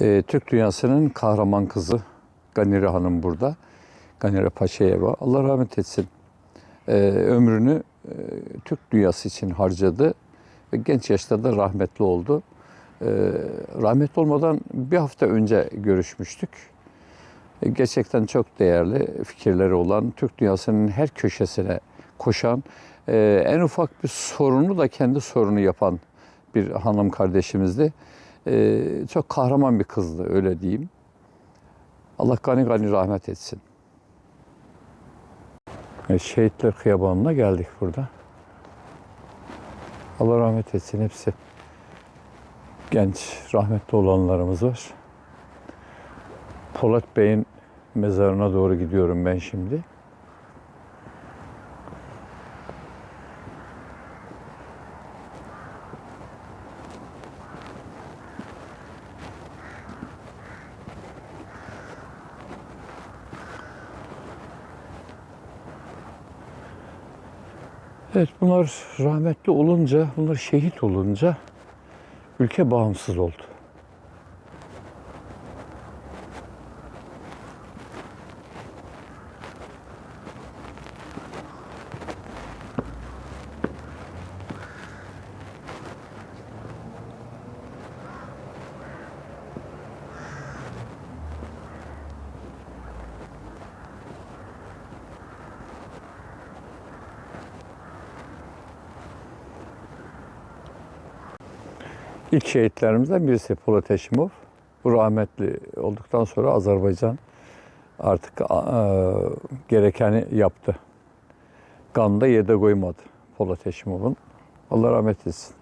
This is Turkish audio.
Ee, Türk dünyasının kahraman kızı Ganire Hanım burada. Ganire Paşayeva. Allah rahmet etsin. Ee, ömrünü e, Türk dünyası için harcadı ve genç yaşta da rahmetli oldu. Ee, rahmetli olmadan bir hafta önce görüşmüştük. E, Gerçekten çok değerli fikirleri olan, Türk dünyasının her köşesine koşan, e, en ufak bir sorunu da kendi sorunu yapan bir hanım kardeşimizdi. E, çok kahraman bir kızdı öyle diyeyim. Allah gani gani rahmet etsin. E, Şehitler Kıyabanı'na geldik burada. Allah rahmet etsin hepsi. Genç, rahmetli olanlarımız var. Polat Bey'in mezarına doğru gidiyorum ben şimdi. Evet bunlar rahmetli olunca, bunlar şehit olunca ülke bağımsız oldu. İlk şehitlerimizden birisi Polat Eşimov. Bu rahmetli olduktan sonra Azerbaycan artık e, gerekeni yaptı. Kanı da yerde koymadı Polat Eşimov'un. Allah rahmet etsin.